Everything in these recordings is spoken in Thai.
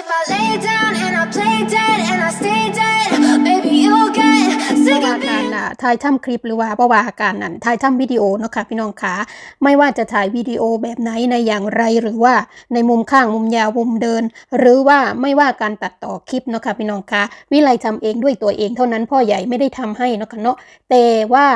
if I lay down and I play dead and I stay dead, baby, you'll get เพ sick ราะว่า of การ being อะถ่ายทำคลิปหรือว่าเพราะว่าการนั้นถ่ายทำวิดีโอเนาะค่ะพี่น้องคะไม่ว่าจะถ่ายวิดีโอแบบไหนในอย่างไรหรือว่าในมุมข้างมุมยาวมุมเดิน หรือว่าไม่ว่าการตัดต่อคลิปเนาะค่ะพี่น้องคะวิไลทำเองด้วยตัวเองเท่านั้นพ่อใหญ่ไม่ได้ทำให้เนาะค่ะเนาะแต่ว่า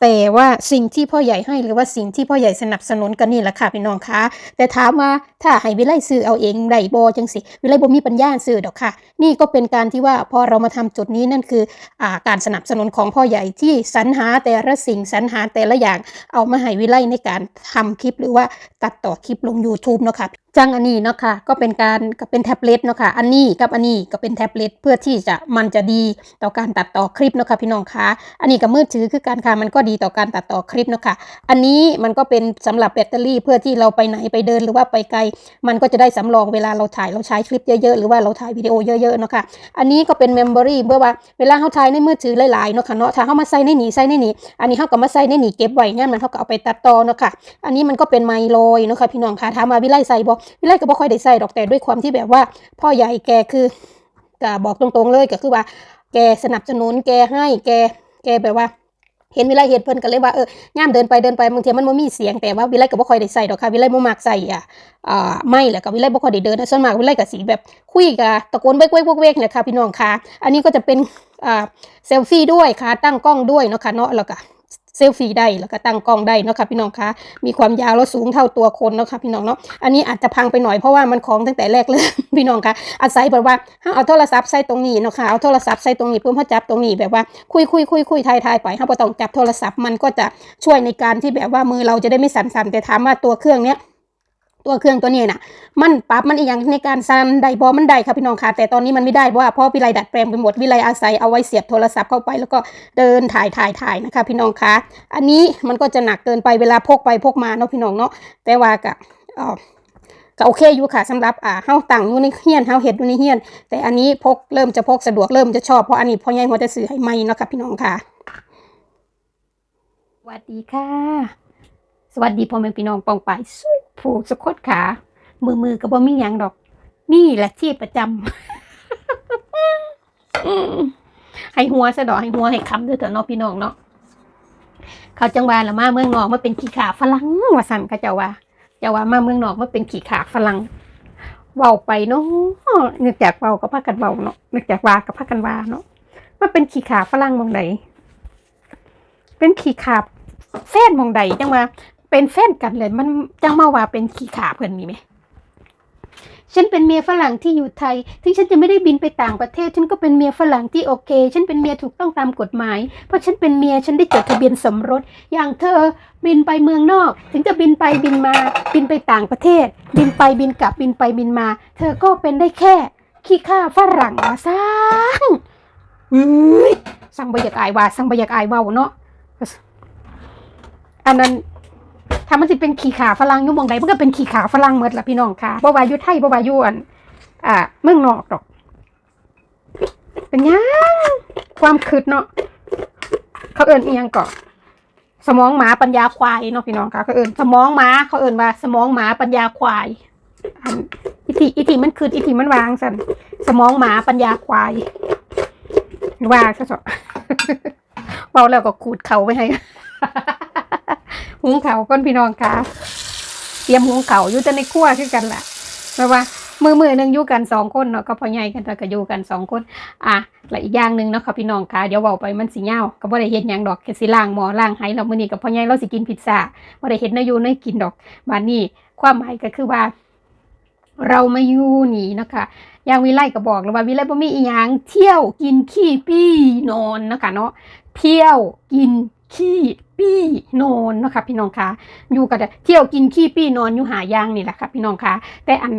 แต่ว่าสิ่งที่พ่อใหญ่ให้หรือว่าสิ่งที่พ่อใหญ่สนับสนุนกันนี่แหละค่ะพี่น้องคะแต่ถามว่าถ้าให้วิไลซื้อเอาเองได้บ่จังสิวิไลบ่มีปัญญาซื้อดอกค่ะ นี่ก็เป็นการที่ว่าพอเรามาทำจุดนี้นั่นคืออการสนับสนุนของพ่อใหญ่ที่สรรหาแต่ละสิ่งสรรหาแต่ละอย่างเอามาให้วิไลในการทำคลิปหรือว่าตัดต่อคลิปลง YouTube เนาะค่ะจังอันนี้เนาะค่ะก็เป็นการก็เป็นแท็บเล็ตเนาะค่ะอันนี้กับอันนี้ก็เป็นแท็บเล็ตเพื่อที่จะมันจะดีต่อการตัดต่อคลิปเนาะค่ะพี่น้องคะอันนี้กับมือถือคือการค่ะมันก็ดีต่อการตัดต่อคลิปเนาะค่ะอันนี้มันก็เป็นสำหรับแบตเตอรี่เพื่อที่เราไปไหนไปเดินหรือว่าไปไกล มันก็จะได้สำรองเวลาเราถ่ายเราใช้คลิปเยอะๆหรือว่าเราถ่ายวิดีโอเยอะๆเนาะค่ะอันนี้ก็เป็นเมมโมรี่เพื่อว่าเวลาเขาถ่ายในมือถือหลายๆเนาะค่ะเนาะถ้าเขามาใส่ในหนีใส่ในหนีอันนี้เขาก็มาใส่ในหนีเก็บไว้เนี่ยมันเขาก็เอาไปตัดต่อเนาะค่ะอันนี้มันก็เป็นไมโลยเนาะค่ะพี่น้องค่ะถามมาวิไลใส่บ่วิไลก็บ่ค่อยได้ใส่ดอกแต่ด้วยความที่แบบว่า พ่อใหญ่แกคือก็บอกตรงๆเลยก็คือว่า แกสนับสนุนแกให้แกแกแบบว่า เห็นวิไลเห็นเพิ่นก็เลยว่าเออย่ามเดินไปเดินไปบางทีมันบ่มีเสียงแต่ว่าวิไลก็บ่ค่อยได้ใส่ดอกค่ะวิไลบ่มักใส่อะอ่าไม่แหละก็วิไลบ่ค่อยได้เดินนะส่วนมากวิไลก็สิแบบคุยกับตะโกนเว้กๆๆๆเนี่ยค่ะพี่น้องค่ะ อันนี้ก็จะเป็นอ่าเซลฟี่ด้วยค่ะตั้งกล้องด้วยเนาะค่ะเนาะแล้วก็ เซลฟี่ได้แล้วก็ตั้งกล้องได้เนาะค่ะพี่น้องคะมีความยาวแล้วสูงเท่าตัวคนเนาะค่ะพี่น้องเนาะอันนี้อาจจะพังไปหน่อยเพราะว่ามันของตั้งแต่แรกเลยพี่น้องคะอาศัยแบบว่าถ้เอาโทรศัพท์ใส่ตรงนี้เนาะค่ะเอาโทรศัพท์ใส่ตรงนี้เพิ่มพอจับตรงนี้แบบว่าคุยคุยคุยคุยทายทายไปถ้าบ่ต้องจับโทรศัพท์มันก็จะช่วยในการที่แบบว่ามือเราจะได้ไม่สั่นๆแต่ถามว่าตัวเครื่องเนี้ย ตัวเครื่องตัวนี้น่ะมันปรับมันอีกอย่างในการสั่นได้บอมันได้ค่ะพี่น้องค่ะ แต่ตอนนี้มันไม่ได้เพราะว่าเพราะวิไลดัดแปลงไปหมดวิไลอาศัยเอาไว้เสียบโทรศัพท์เข้าไปแล้วก็เดินถ่ายถ่ายถ่ายนะคะ พี่น้องค่ะ อันนี้มันก็จะหนักเกินไปเวลาพกไปพกมาเนาะพี่น้องเนาะแต่ว่ากะอ่อก็โอเคอยู่ค่ะสำหรับอ่าเฮาตั้งอยู่ในเฮียนเฮาเฮ็ดอยู่ในเฮียน แต่อันนี้พกเริ่มจะพกสะดวกเริ่มจะชอบเพราะอันนี้พ่อใหญ่หัวจะซื้อให้ใหม่เนาะค่ะพี่น้องค่ะสวัสดีค่ะ สวัสดีพ่อแม่พี่น้องปองไปายสุ ผู้สุขคดขา มือมือก็บ่มีหยังดอก นี่แหละที่ประจำอืมให้หัวซะดอกให้หัวให้คำเด้อเถอะเนาะพี่น้องเนาะเขาจังหวาละมาเมืองนอกมาเป็นขี้ขาฝรั่งว่าสั่นเขาเจ้าว่าเจ้าว่ามาเมืองนอกมาเป็นขี้ขาฝรั่งเว้าไปเนาะนึกจากเว้ากับพากันเว้าเนาะนึกจากว่ากับพากันว่าเนาะมาเป็นขี้ขาฝรั่งมองใดเป็นขี้ขาแฟนมองใดจังว่า เป็นแฟนกันเลย มันจังมาว่าเป็นขี้ขาเพิ่นนี่ไหมฉันเป็นเมียฝรั่งที่อยู่ไทย ถึงฉันจะไม่ได้บินไปต่างประเทศ ฉันก็เป็นเมียฝรั่งที่โอเค ฉันเป็นเมียถูกต้องตามกฎหมาย เพราะฉันเป็นเมีย ฉันได้จดทะเบียนสมรส อย่างเธอบินไปเมืองนอก ถึงจะบินไปบินมา บินไปต่างประเทศ บินไปบินกลับ บินไปบินมา เธอก็เป็นได้แค่ ขี้ข้าฝรั่งว่าซังเฮ้ยสั่งบอยากอายว่าสั่งบอยากอายว่าเนาะ อันนั้น ถ้ามันสิเป็นขี่ขาฝรั่งอยุ่มองใดมันก็เป็นขี่ขาฝรั่งหมดละพี่น้องค่ะบ่วายู่ไทยบ่วายู่อันอ่าเมืองนอกดอก เป็นยังความคืดเนาะเขาเอิ้นอียงก่อสมองหมาปัญญาควายเนาะพี่น้องค่ะเขาเอิ้นสมองหมาเขาเอิ้นว่า สมองหมาปัญญาควายอันอิติอิติมันคืดอิติมันวางสันสมองหมาปัญญาควายว่าซะสเบาแล้วก็ขูดเขาไว้ให้ หุงเขาก้นพี่น้องค่ะ เตรียมหุงเขาอยู่จะในครัวคือกันแหละแปลว่ามือมือหนึ่งอยู่กันสองคนเนาะก็พอใหญ่กันแต่ก็อยู่กันสองคน อะและอีกอย่างหนึ่งเนาะค่ะพี่น้องค่ะเดี๋ยวเว้าไปมันสิเงาก็บ่ได้เฮ็ดหยังดอกแค่สิล้างหมอล้างไหแล้วมื้อนี้ก็พอใหญ่เราสิกินพิซซ่าบ่ได้เฮ็ดเนยอยู่เนยกินดอกบัดนี้ความหมายก็คือว่า เรามาอยู่นี่นะคะอย่างวิไลก็บอกแล้วว่าวิไลบ่มีอีหยังเที่ยวกินขี้ปี้นอนนะคะเนาะเที่ยวกินขี้ ปี้นอนเนาะค่ะพี่น้องคะอยู่กันเที่ยวกินขี้ปี้นอนอยู่หายางนี่แหละค่ะพี่น้องคะแต่อัน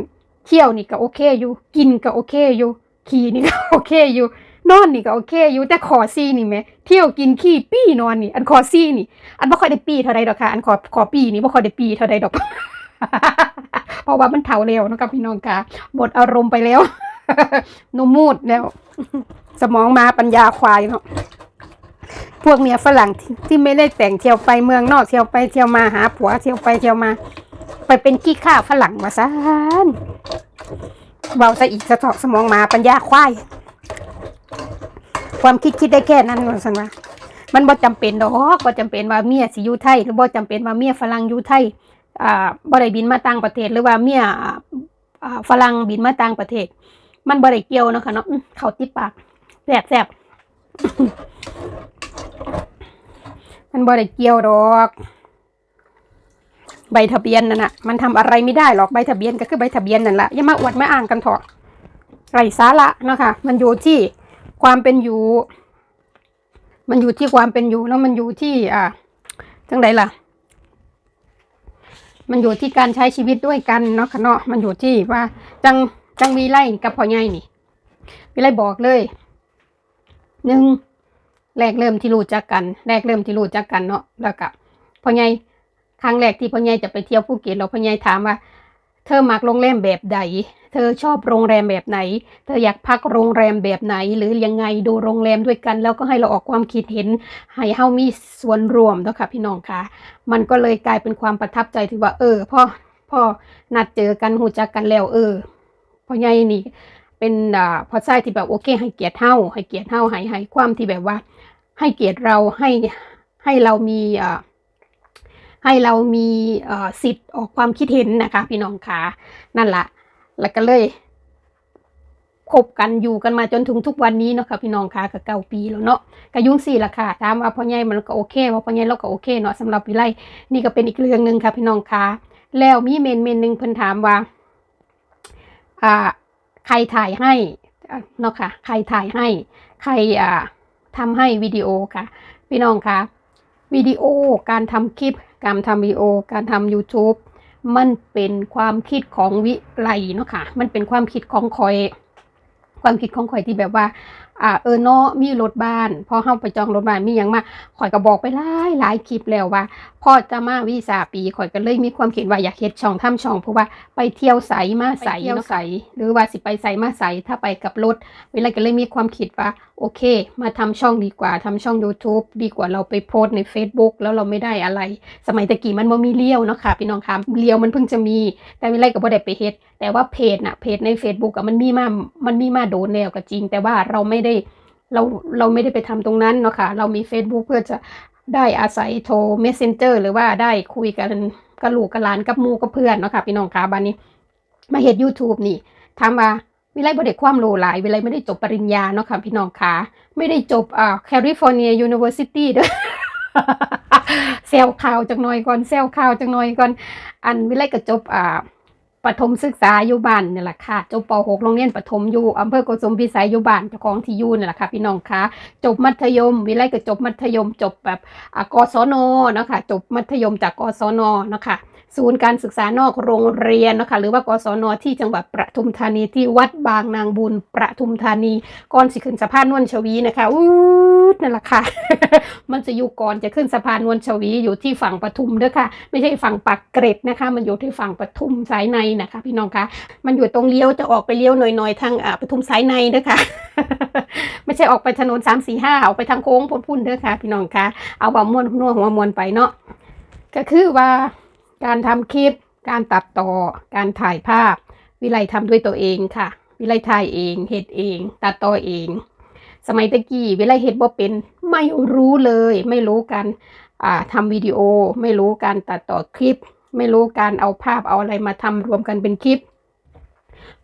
เที่ยวนี่ก็โอเคอยู่ กินก็โอเคอยู่ ขี่นี่ก็โอเคอยู่นอนนี่ก็โอเคอยู่แต่ขอซี่นี่แหมเที่ยวกินขี้ปี้นอนนี่ อันขอซี่นี่ อันบ่ค่อยได้ปีเท่าใดดอกค่ะ อันขอขอปีนี่บ่ค่อยได้ปีเท่าใดดอก เพราะว่ามันเฒ่าแล้วนะคะพี่น้องคะหมดอารมณ์ไปแล้วนมมูดแล้ว สมองมาปัญญาควายเนาะ พวกเมียฝรั่งที่ที่ไม่ได้แต่งเที่ยวไปเมืองนอกเที่ยวไปเที่ยวมาหาผัวเที่ยวไปเที่ยวมา ไปเป็นขี้ข้าฝรั่งมาซานเบาซะอีกสะทาะสมองมาปัญญาควายความคิดคิดได้แค่นั้นว่าสันว่ามันบ่จำเป็นดอกบ่จำเป็นว่าเมียสิอยู่ไทยหรือบ่จำเป็นว่าเมียฝรั่งอยู่ไทยอ่าบ่ได้บินมาต่างประเทศหรือว่าเมียอ่าฝรั่งบินมาต่างประเทศ มันบ่ได้เกี่ยวเนาะค่ะเนาะเข้าติดปากแซบแซบ มันบ่ได้เกี่ยวดอก ใบทะเบียนนั่นน่ะมันทำอะไรไม่ได้หรอกใบทะเบียนก็คือใบทะเบียนนั่นแหละอย่ามาอวดมาอ้างกันเถอะไรสาระนะคะมันอยู่ที่ความเป็นอยู่ มันอยู่ที่ความเป็นอยู่แล้วมันอยู่ที่อ่าจังไดล่ะ มันอยู่ที่การใช้ชีวิตด้วยกันเนาะค่ะเนาะมันอยู่ที่ว่า จังจังวีไลกับพ่อใหญ่นี่วีไลบอกเลยหนึ่ง แรกเริ่มที่รู้จักกัน แรกเริ่มที่รู้จักกันเนาะแล้วก็พ่อใหญ่ครั้งแรกที่พ่อใหญ่จะไปเที่ยวภูเก็ตเราพ่อใหญ่ถามว่า เธอมักโรงแรมแบบใดเธอชอบโรงแรมแบบไหน เธออยากพักโรงแรมแบบไหน หรือยังไงดูโรงแรมด้วยกัน แล้วก็ให้เราออกความคิดเห็น ให้เฮามีส่วนร่วมนะค่ะพี่น้องค่ะ มันก็เลยกลายเป็นความประทับใจที่ว่า เออพ่อพ่อนัดเจอกันหูจักกันแล้วเออพ่อใหญ่นี่ เป็นอ่าพอใช่ที่แบบโอเค ให้เกียรติเฮาให้เกียรติเฮาให้ให้ความที่แบบว่า ให้เกียรติเราให้ให้เรามีอ่าให้เรามีอ่สิทธิ์ออกความคิดเห็นนะคะ พี่น้องคะนั่นละแล้วก็เลยคบกันอยู่กันมาจนถึงทุกวันนี้เนาะค่ะพี่น้องคะก็เก้าปีแล้วเนาะก็ยุ่งสี่ละค่ะถามว่าพ่อใหญ่มันก็โอเคว่าพ่อใหญ่เราก็โอเคเนาะสำหรับวิไลนี่ก็เป็นอีกเรื่องหนึ่งค่ะพี่น้องคะแล้วมีเมนเมนหนึ่งเพิ่นถามว่า อ่า ใครถ่ายให้เนาะค่ะ ใครถ่ายให้ ใครอ่าทำให้วิดีโอค่ะ พี่น้องคะวิดีโอการทำคลิป การทำวิดีโอ การทำ YouTube มันเป็นความคิดของวิไลเนาะค่ะ มันเป็นความคิดของคอย ความคิดของคอยที่แบบว่าอ่าเออเนาะมีรถบ้านพอเข้าไปจองรถบ้านมีอย่างมาข่อยก็บอกไปหลายหลายคลิปแล้วว่าพ่อจะมาวีซ่าปีข่อยก็เลยมีความคิดว่าอยากเฮ็ดช่องทำช่องเพราะว่าไปเที่ยวใสมาใสเที่ยวใสหรือว่าสิไปใสมาใสถ้าไปกับรถเวลาก็เลยมีความคิดว่าโอเค มาทำช่องดีกว่าทำช่อง YouTube ดีกว่าเราไปโพสต์ใน Facebook แล้วเราไม่ได้อะไร สมัยตะกี้มันบ่มีเลี้ยวเนาะค่ะพี่น้องคะเลี้ยวมันเพิ่งจะมี แต่วิไลก็บ่ได้ไปเฮ็ดแต่ว่าเพจน่ะเพจใน Facebook อะมันมีมามันมีมาโดนแล้วก็จริง แต่ว่าเราไม่ได้เราเราไม่ได้ไปทำตรงนั้นเนาะค่ะเรามี Facebook เพื่อจะได้อาศัยโทร Messenger หรือว่าได้คุยกันกับลูกกับหลานกับมูกับเพื่อนเนาะค่ะพี่น้องคะบัดนี้ มาเฮ็ด YouTube นี่ถามว่าวิไลบ่ได้ความรู้หลาย วิไลไม่ได้จบปริญญาเนาะค่ะพี่น้องคะไม่ได้จบอ่า California University เด้อเซลข่าวจักหน่อยก่อนเซลข่าวจักหน่อยก่อน อันวิไลก็จบอ่า ปฐมศึกษาอยู่บ้านนี่แหละค่ะ จบป .6 โรงเรียนปฐมอยู่อำเภอโกสุมพิสัยอยู่บ้านเจ้าของที่อยู่นี่แหละค่ะ พี่น้องคะจบมัธยม วิไลก็จบมัธยม จบแบบกศนเนาะค่ะ จบมัธยมจากกศนเนาะค่ะ ศูนย์การศึกษานอกโรงเรียนนะคะหรือว่ากศนที่จังหวัดประทุมธานีที่วัดบางนางบุญประทุมธานีก่อนสิขึ้นสะพานนวลชวีนะคะอู้นั่นแหละค่ะ มันจะอยู่ก่อนจะขึ้นสะพานนวลชวีอยู่ที่ฝั่งปทุมด้อค่ะ ไม่ใช่ฝั่งปากเกร็ดนะคะ มันอยู่ที่ฝั่งปทุมสายในนะคะ พี่น้องคะมันอยู่ตรงเลี้ยวจะออกไปเลี้ยวหน่อยๆทางปทุมสายในเด้อค่ะไม่ใช่ออกไปถนนสามสี่ห้าออกไปทางโค้งพุ่นพุ่นๆเด้อค่ะ พี่น้องคะเอาบ่มวนนัวหัวมวนไปเนาะก็คือว่า การทำคลิป การตัดต่อ การถ่ายภาพ วิไลทำด้วยตัวเองค่ะ วิไลถ่ายเองเฮ็ดเอง ตัดต่อเอง สมัยตะกี้วิไลเฮ็ดบ่เป็นไม่รู้เลย ไม่รู้การทำวิดีโอ ไม่รู้การตัดต่อคลิป ไม่รู้การเอาภาพเอาอะไรมาทำรวมกันเป็นคลิป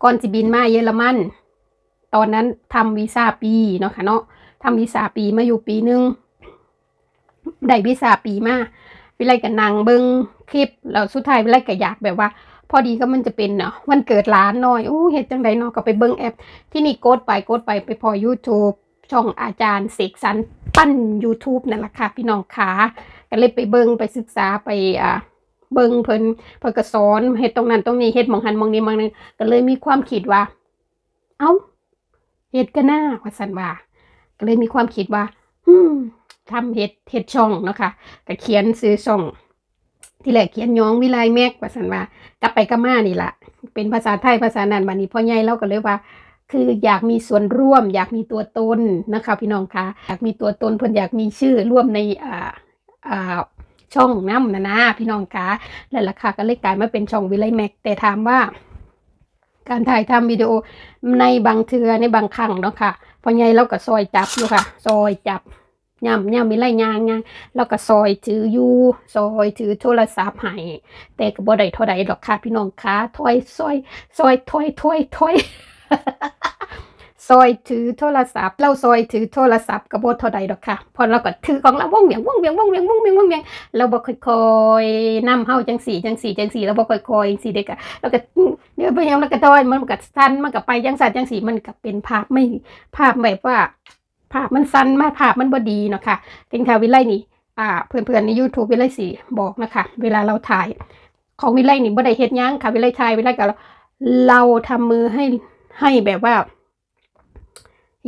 ก่อนจะบินมาเยอรมันตอนนั้นทำวีซ่าปีเนาะค่ะเนาะทำวีซ่าปีมาอยู่ปีหนึงได้วีซ่าปีมา วิไลกับนางเบิ้งคลิปแล้วสุดท้ายวิไลก็อยากแบบว่า พอดีก็มันจะเป็นเนาะวันเกิดหลานหน่อยอู้เฮ็ดจังไดเนาะก็ไปเบิ่งแอป ที่นี่โกดไปโกดไปไปพอ YouTube ช่องอาจารย์เสกสรรปั้น YouTube นั่นแหละค่ะพี่น้องขาก็เลยไปเบิ่งไปศึกษาไปอ่าเบิ่งเพิ่นเพิ่นก็สอนเฮ็ดตรงนั้นตรงนี้เฮ็ดมองหันมองนี้มองนึงก็เลยมีความคิดว่า เอ้าเฮ็ดก็น่าว่าซั่นว่า ก็เลยมีความคิดว่า อืม ทำเฮ็ดเฮ็ดช่องเนาะค่ะก็เขียนซื้อช่อง ที่แรกเขียนย้องวิไลแม็กว่าซั่นว่ากลับไปกลับมานี่ละเป็นภาษาไทยภาษานันบัดนี้พ่อใหญ่เราก็เลยว่า คืออยากมีส่วนร่วม อยากมีตัวตนนะคะพี่น้องคะอยากมีตัวตนเพิ่นอยากมีชื่อร่วมในอ่าอ่าช่องน้ำนะนะพี่น้องคะแล้วราคาก็เลยกลายมาเป็นช่องวิไลแม็กแต่ถามว่า การถ่ายทำวิดีโอในบางเทือในบางครั้งเนาะค่ะพ่อใหญ่เราก็ซอยจับอยู่ค่ะ ซอยจับ ย่ำย่ำมีไรยางยางเราก็ซอยถืออยู่ซอยถือโทรศัพท์ให้แต่ก็บ่ได้เท่าใดดอกค่ะพี่น้องค่ะถอยซอยซอยถอยถอยถอยซอยถือโทรศัพท์เราซอยถือโทรศัพท์ก็บ่เท่าใดดอกค่ะ พอเราก็ถือของเราว่องเวียงว่องเวียงว่องเวียงว่องเวียงว่องเวียงเราบ่ค่อยๆนำเฮาจังสี่จังสี่จังสี่เราบ่ค่อยๆจังสี่เด็กอะแล้วก็เดี๋ยวไปยังแล้วก็ดอยมันก็สั้นมันก็ไปจังสั่นจังสี่มันก็เป็นภาพไม่ภาพแบบว่า ภาพมันสั้นมากภาพมันบดีเนาะค่ะเต็งค่ะวิไลนี่อ่าเพื่อนๆใน YouTube วิไลสิบอกนะคะ เวลาเราถ่าย ของวิไลนี่บ่ได้เฮ็ดยังค่ะ วิไลถ่ายวิไลก็เราทำมือให้ให้แบบว่า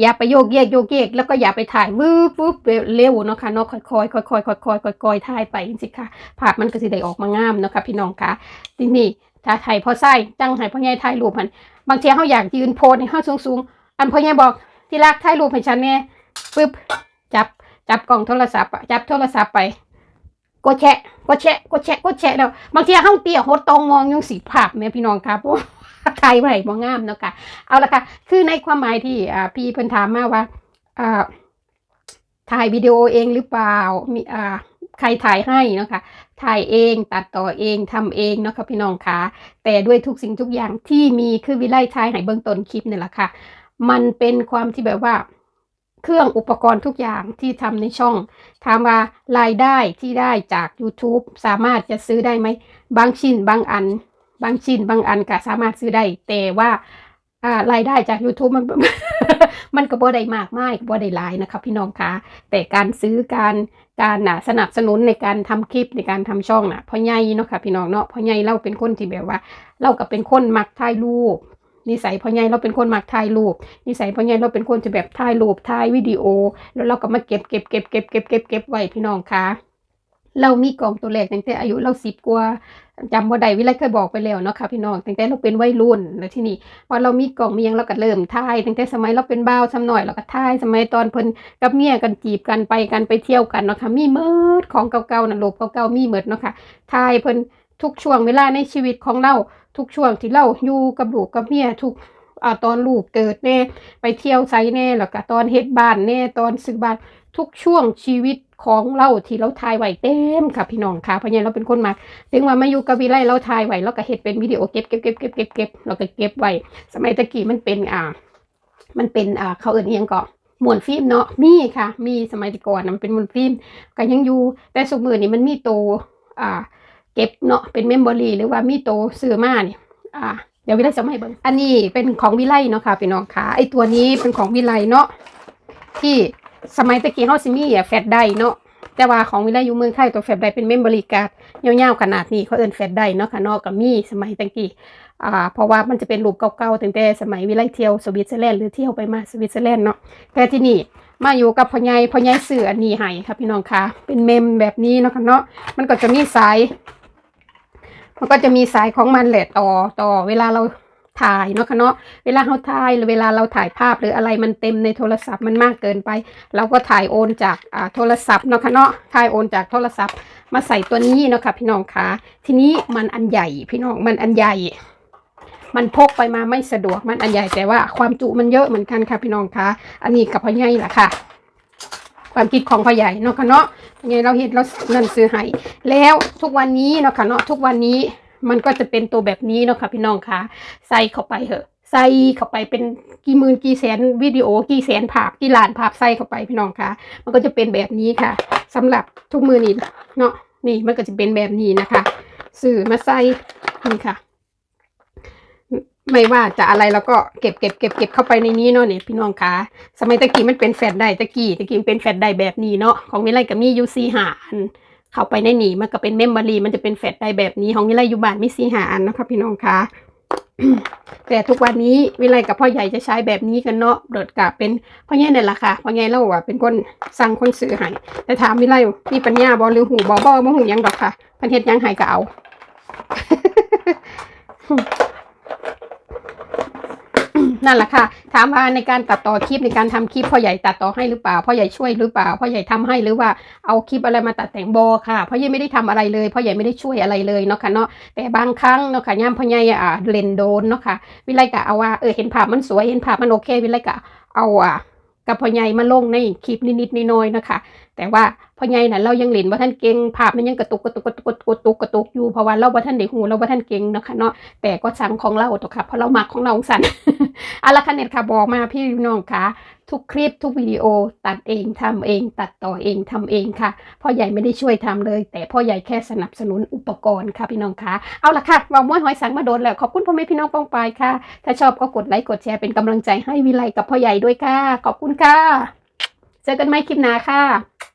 อย่าไปโยกเยกโยกเยกแล้วก็อย่าไปถ่ายวืบวืบเร็วเนาะค่ะเนาะค่อยๆค่อยๆค่อยๆค่อยๆค่อยถ่ายไปจริงๆค่ะภาพมันก็สิได้ออกมางามเนาะค่ะพี่น้องค่ะทีนี้ถ้าถ่ายพอไส้จังให้พ่อใหญ่ถ่ายรูปมันบางทีเฮาอยากยืนโพสในเฮาสูงๆอันพ่อใหญ่บอก ที่รักถ่ายรูปให้ฉันแน่ปึ๊บจับจับกล้องโทรศัพท์จับโทรศัพท์ไปกดแชะกดแชะกดแชะกดแชะแล้วบางทีเฮาเตี้ยโหดตรงมองยังสีภาพแม่พี่น้องค่ะเพราะว่าถ่ายไหวบ่งามเนาะค่ะเอาละค่ะ คือในความหมายที่อ่าพี่เพิ่นถามมาว่าอ่าถ่ายวิดีโอเองหรือเปล่ามีอ่าใครถ่ายให้เนาะค่ะ ถ่ายเอง ตัดต่อเองทำเองเนาะค่ะพี่น้องคะแต่ด้วยทุกสิ่งทุกอย่างที่มีคือวิไลถ่ายให้เบื้องต้นคลิปนี่แหละค่ะ มันเป็นความที่แบบว่า เครื่องอุปกรณ์ทุกอย่างที่ทำในช่องถามว่ารายได้ที่ได้จาก YouTube สามารถจะซื้อได้ไหม บางชิ้นบางอัน บางชิ้นบางอันก็สามารถซื้อได้ แต่ว่ารายได้จาก YouTube มันมันก็บ่ได้มากมายบ่ได้หลายนะคะพี่น้องคะแต่การซื้อการการน่ะสนับสนุนในการทำคลิปในการทำช่องน่ะพ่อใหญ่เนาะค่ะพี่น้องเนาะพ่อใหญ่เราเป็นคนที่แบบว่า เราก็เป็นคนมักถ่ายรูป นิสัยพ่อใหญ่เราเป็นคนมักถ่ายรูปนิสัยพ่อใหญ่เราเป็นคนจะแบบถ่ายรูปถ่ายวิดีโอ แล้วเราก็มาเก็บเก็บเก็บเก็บเก็บเก็บเก็บไว้พี่น้องคะเรามีกล่องตัวแรกตั้งแต่อายุเราสิบกว่าจำบ่ได้วิไลเคยบอกไปแล้วเนาะค่ะพี่น้องตั้งแต่เราเป็นวัยรุ่นแล้วที่นี่พอเรามีกล่องมียังเราก็เริ่มถ่ายตั้งแต่สมัยเราเป็นบ่าวซ้ำหน่อยเราก็ถ่ายสมัยตอนเพิ่นกับเมียกันจีบกันไปกันไปเที่ยวกันเนาะค่ะมีเมิดของเก่าๆน่ะโลบเก่าๆมีเมิดเนาะค่ะถ่ายเพิ่น ทุกช่วงเวลาในชีวิตของเราทุกช่วงที่เราอยู่กับลูกกับเมียทุกอ่าตอนลูกเกิดแน่ไปเที่ยวไสแน่แล้วก็ตอนเฮ็ดบ้านแน่ตอนซื้อบ้านทุกช่วงชีวิตของเราที่เราถ่ายไว้เต็มค่ะพี่น้องค่ะเพราะงั้นเราเป็นคนมักถึงว่ามาอยู่กับวิไลเราถ่ายไว้เราก็เฮ็ดเป็นวิดีโอเก็บเก็บเก็บเก็บเก็บเก็บเราก็เก็บไว้สมัยตะกี้มันเป็นอ่า มันเป็นอ่าเขาเอิ้นอิหยังก็มวนฟิล์มเนาะมีค่ะ มีสมัยตะก่อนมันเป็นมวนฟิล์มก็ยังอยู่แต่สมือนี่มันมีโตอ่า เก็บเนาะเป็นเมมโมรีหรือว่ามีโตซื้อมาเนี่ยอ่าเดี๋ยววิไลจะมาให้เบิ่งอันนี้เป็นของวิไลเนาะค่ะพี่น้องค่ะไอตัวนี้เป็นของวิไลเนาะที่สมัยตะกี้เฮาสิมีอะแฟลชไดร์เนาะแต่ว่าของวิไลอยู่เมืองไทยตัวแฟลชไดร์เป็นเมมโมรีการ์ดยาวๆขนาดนี้เขาเอิ้นแฟลชได้เนาะค่ะเนอกกับมีสมัยตั้งกี้อ่าเพราะว่ามันจะเป็นรูปเก่าๆตั้งแต่สมัยวิไลเที่ยวสวิตเซอร์แลนด์หรือเที่ยวไปมาสวิตเซอร์แลนด์เนาะแต่ที่นี่มาอยู่กับพ่อใหญ่พ่อใหญ่ซื้ออันนี้ให้ค่ะพี่น้องค่ะเป็นเมมแบบนี้เนาะค่ะเนาะมันก็จะมีสาย มันก็จะมีสายของมันแหละต่อต่อเวลาเราถ่ายเนาะค่ะเนาะเวลาเราถ่ายหรือเวลาเราถ่ายภาพหรืออะไรมันเต็มในโทรศัพท์มันมากเกินไป เราก็ถ่ายโอนจากอ่าโทรศัพท์เนาะค่ะเนาะถ่ายโอนจากโทรศัพท์ มาใส่ตัวนี้เนาะค่ะพี่น้องคะทีนี้มันอันใหญ่พี่น้องมันอันใหญ่ มันพกไปมาไม่สะดวกมันอันใหญ่แต่ว่าความจุมันเยอะเหมือนกันค่ะพี่น้องคะอันนี้กับพ่อใหญ่ล่ะค่ะ ความคิดของพ่อใหญ่เนาะค่ะเนาะพ่อใหญ่เราเห็นเรานั่นซื้อให้แล้วทุกวันนี้เนาะค่ะเนาะทุกวันนี้มันก็จะเป็นตัวแบบนี้เนาะค่ะพี่น้องคะใส่เข้าไปเถอะใส่เข้าไปเป็นกี่หมื่นกี่แสนวิดีโอกี่แสนภาพกี่ล้านภาพใส่เข้าไปพี่น้องคะมันก็จะเป็นแบบนี้ค่ะสำหรับทุกมือนี้เนาะนี่มันก็จะเป็นแบบนี้นะคะ สื่อมาใส่นี่ค่ะ ไม่ว่าจะอะไรเราก็เก็บเก็บเก็บเก็บเข้าไปในนี้เนาะเนี่ยพี่น้องคะสมัยตะกี้มันเป็นแฟลชได้ตะกี้ตะกี้มันเป็นแฟลชได้แบบนี้เนาะของวิไลกับมียูซีหาอันเข้าไปในนี่มันก็เป็นเมมโมรีมันจะเป็นแฟลชได้แบบนี้ของวิไลอยู่บ้านมีซีหาอันนะคะพี่น้องคะแต่ทุกวันนี้วิไลกับพ่อใหญ่จะใช้แบบนี้กันเนาะเดิดกะเป็นพ่อใหญ่เนี่ยแหละค่ะพ่อใหญ่เล่าว่าเป็นคนสั่งคนซื้อให้แต่ถามวิไลมีปัญญาบอหรือหูบอบอบ่หูยังดอกค่ะพันเฮ็ดยังให้ก็เอา นั่นแหละค่ะ ถามว่าในการตัดต่อคลิปในการทำคลิปพ่อใหญ่ตัดต่อให้หรือเปล่าพ่อใหญ่ช่วยหรือเปล่าพ่อใหญ่ทำให้หรือว่าเอาคลิปอะไรมาตัดแต่งโบค่ะพ่อใหญ่ไม่ได้ทำอะไรเลยพ่อใหญ่ไม่ได้ช่วยอะไรเลยเนาะค่ะเนาะแต่บางครั้งเนาะค่ะย่ามพ่อใหญ่อ่าเลนโดนเนาะค่ะวิไลกะเอาว่าเออเห็นภาพมันสวยเห็นภาพมันโอเค วิไลกะเอาอะ กับพ่อใหญ่มาลงในคลิปนิดๆน้อยๆนะคะ แต่ว่าพ่อใหญ่น่ะเรายังเล่นว่าท่านเก่งภาพมันยังกระตุกกระตุกกระตุกกระตุกกระตุกอยู่เพราะว่าเราว่าท่านได้หูเราว่าท่านเก่งนะคะเนาะแต่ก็สั่งของเราตัวค่ะเพราะเรามักของเราสั่นอะละค่ะเน็ตค่ะบอกมาพี่น้องค่ะ ทุกคลิปทุกวิดีโอตัดเองทำเอง ตัดต่อเองทำเองค่ะ พ่อใหญ่ไม่ได้ช่วยทำเลย แต่พ่อใหญ่แค่สนับสนุนอุปกรณ์ค่ะพี่น้องค่ะเอาละค่ะวางม้วนหอยสังมาโดนแล้วขอบคุณพ่อแม่พี่น้องป้องปายค่ะ ถ้าชอบก็กดไลค์กดแชร์เป็นกำลังใจให้วิไลกับพ่อใหญ่ด้วยค่ะ ขอบคุณค่ะ เจอกันใหม่คลิปหน้าค่ะ